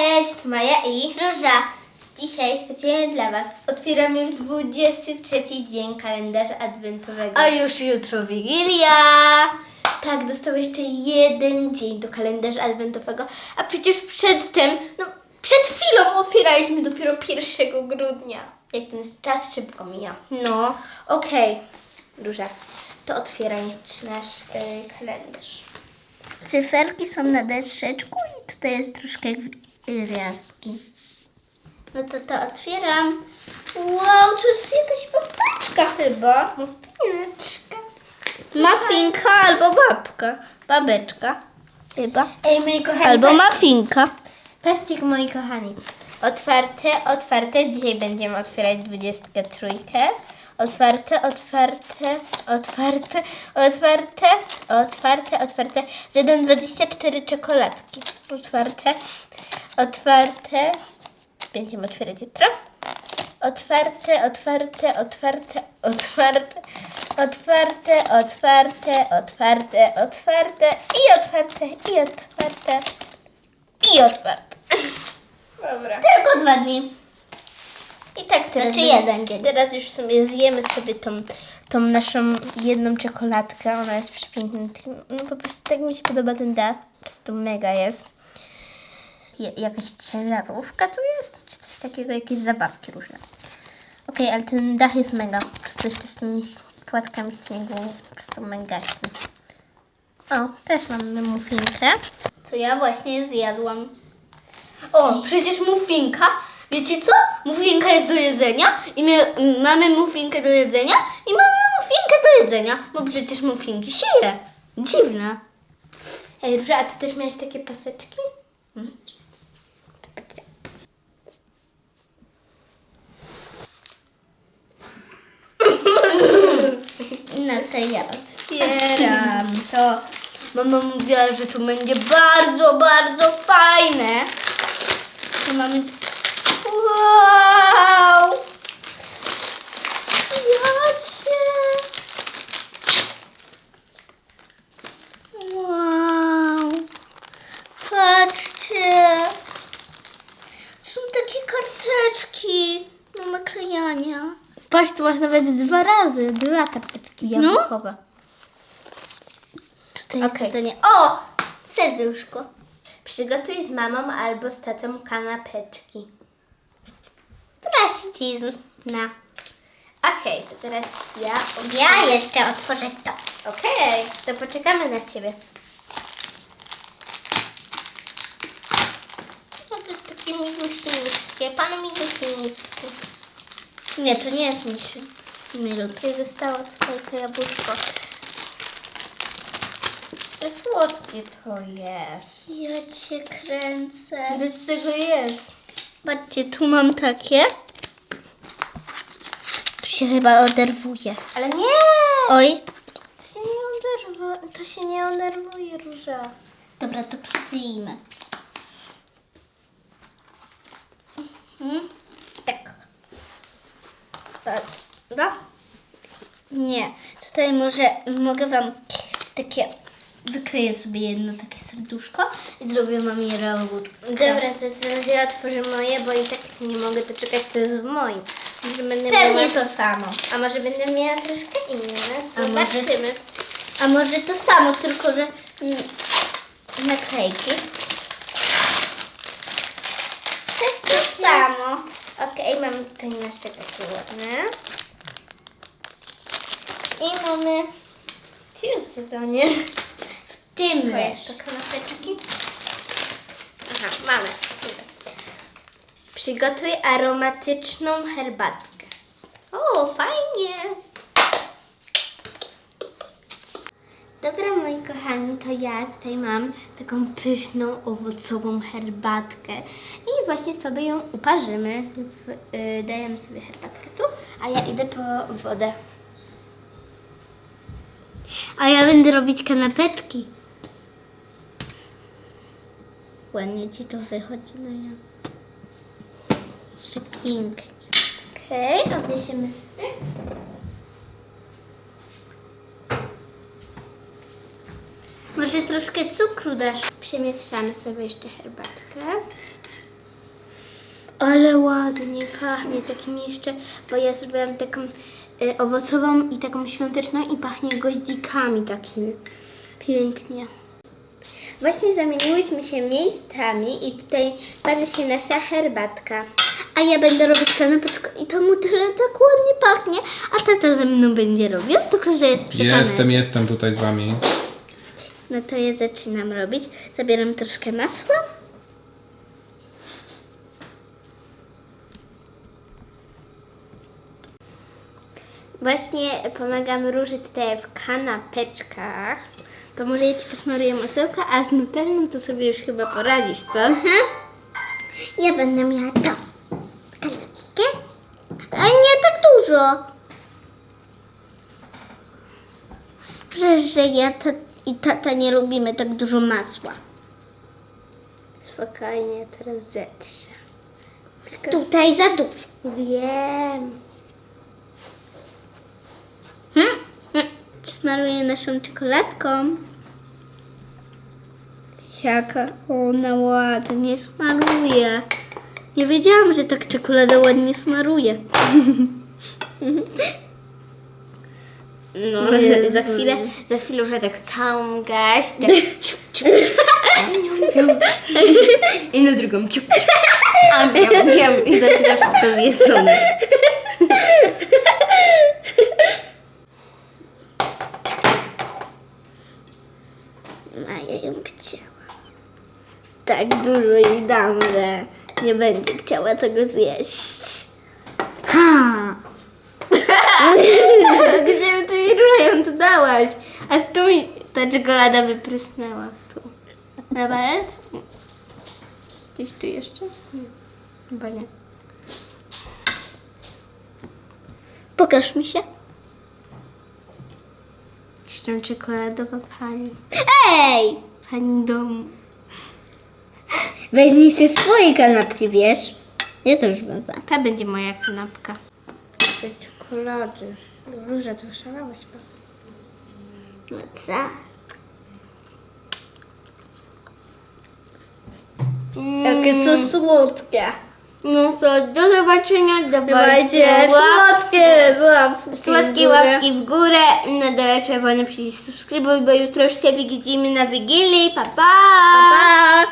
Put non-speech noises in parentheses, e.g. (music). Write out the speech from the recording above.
Cześć, Maja i Róża. Dzisiaj specjalnie dla Was otwieram już 23 dzień kalendarza adwentowego. A już jutro Wigilia! tak, dostał jeszcze jeden dzień do kalendarza adwentowego, a przecież przedtem, no przed chwilą otwieraliśmy dopiero 1 grudnia. Jak ten czas szybko mija. No, Okej, Róża, to otwieraj nasz y, kalendarz. cyferki są na deszeczku i tutaj jest troszkę gwiazdki. No to to otwieram. Wow, to jest jakaś babeczka chyba. Muffineczka. Mafinka albo babka. Babeczka. Chyba. Ej, moi kochani. Albo mafinka. Patrzcie, moi kochani. Otwarte, otwarte. Dzisiaj będziemy otwierać 23. Otwarte, otwarte, otwarte, otwarte, otwarte, otwarte. Z 1,24 czekoladki. Otwarte, otwarte. Będziemy otwierać jutro. Otwarte, otwarte, otwarte, otwarte, otwarte, otwarte, otwarte, otwarte i otwarte, i otwarte, i otwarte. Dobra. Tylko dwa dni. I tak teraz, Znaczy jeden dzień. teraz już sobie zjemy sobie tą, tą naszą jedną czekoladkę. Ona jest przepiękna. No po prostu tak mi się podoba ten dach. Po prostu mega jest. Jakaś ciężarówka tu jest? Czy coś takiego? Jakieś zabawki różne. Okej, ale ten dach jest mega. Po prostu jeszcze z tymi płatkami śniegu jest po prostu mega śny. O, też mamy muffinkę. To ja właśnie zjadłam. O, przecież muffinka. Wiecie co? Muffinka jest do jedzenia i my mamy muffinkę do jedzenia i mamy muffinkę do jedzenia, bo przecież muffinki się je. Dziwne. Ej, Róża, a ty też miałeś takie paseczki? Mhm. To patrzcie. No to ja Otwieram (laughs) to. Mama mówiła, że to będzie bardzo, bardzo fajne. Tu mamy... Wow! Jacie! Wow. Patrzcie. Są takie karteczki do naklejania. Patrz, tu masz nawet dwa razy, dwa karteczki jabłkowe. Tutaj jest Okej. zadanie. O! Serduszko. Przygotuj z mamą albo z tatą kanapeczki. Praścizna. Okej, to teraz ja... Ja jeszcze otworzę to. Okej, to poczekamy na ciebie. No to jest takie miguśnickie. Pan miguśnicki. Nie, to nie jest misiu. Milutkie zostało tutaj to jabłuszko. Słodkie to jest. Ja cię kręcę. Ile z tego jest? Patrzcie, tu mam takie. Tu się chyba oderwuje. Ale nie! Oj. To się nie oderwa, to się nie oderwuje róża. Dobra, to przykleimy. Mhm. Tak. Prawda? Nie. Tutaj może mogę wam takie. Wykleję sobie jedno takie serduszko i zrobię wam je. Dobra, to teraz ja otworzę moje, bo i tak się nie mogę doczekać, co jest w moim. Może będę Pewnie miała... to samo. A może będę miała troszkę inne? Zobaczymy. A może to samo, tylko że mm, naklejki. Też to samo. Okej, mamy tutaj nasze takie ładne. I mamy... Gdzie jest zadanie? W tym To to kanapeczki. Aha, mamy. Przygotuj aromatyczną herbatkę. O, fajnie. Dobra, moi kochani, to ja tutaj mam taką pyszną, owocową herbatkę i właśnie sobie ją uparzymy. W, y, dajemy sobie herbatkę tu, a ja idę po wodę. A ja będę robić kanapeczki. Ładnie ci to wychodzi, no ja. Jeszcze pięknie. Okej, odniesiemy sobie. Może troszkę cukru dasz? Przemieszczamy sobie jeszcze herbatkę. Ale ładnie pachnie takim jeszcze, bo ja zrobiłam taką y, owocową i taką świąteczną i pachnie goździkami takimi. Pięknie. Właśnie zamieniłyśmy się miejscami i tutaj parzy się nasza herbatka. A ja będę robić kanapeczkę i to mu tyle tak ładnie pachnie, a tata ze mną będzie robił, tylko że jest przy Jestem, kamerze. jestem tutaj z wami. No to ja zaczynam robić. Zabieram troszkę masła. Właśnie pomagamy Róży tutaj w kanapeczkach. To może ja Ci posmaruję masełka, a z nutellą to sobie już chyba poradzisz, co? Ja będę miała to. Kanapkę. A nie tak dużo. Przecież, że ja ta, i tata nie lubimy tak dużo masła. Spokojnie, teraz rzecz się. Tylko Tutaj za dużo. wiem. Hmm? Hmm. Smaruję naszą czekoladką. Jaka ona ładnie smaruje. Nie wiedziałam, że tak czekolada ładnie smaruje. No, Jezu. za chwilę, za chwilę już tak całą gaś. Tak. (laughs) ciup, ciup, ciup. I na drugą ciup, ciup. A miam, miam. I za chwilę wszystko zjedzone. A ja ją chciała. Tak dużo jej dam, że nie będzie chciała tego zjeść. Ha! Gdzie by tu mi róża ją tu dałaś? Aż tu mi ta czekolada wyprysnęła. Tu. Nawet? Gdzieś tu jeszcze? Nie. Chyba nie. Pokaż mi się. Jestem czekoladowa pani. Ej! Pani domu. Weźmij sobie swoje kanapki, wiesz? Ja też wezmę. Ta będzie moja kanapka. Te czekolady. Róża, to szalałaś. No co? Jakie to słodkie. No to do zobaczenia, Dawajcie, słodkie łapki Słodkie łapki w górę, na dole czerwony przycisk subskrybuj, bo jutro już się widzimy na Wigilii. Pa, pa! Pa!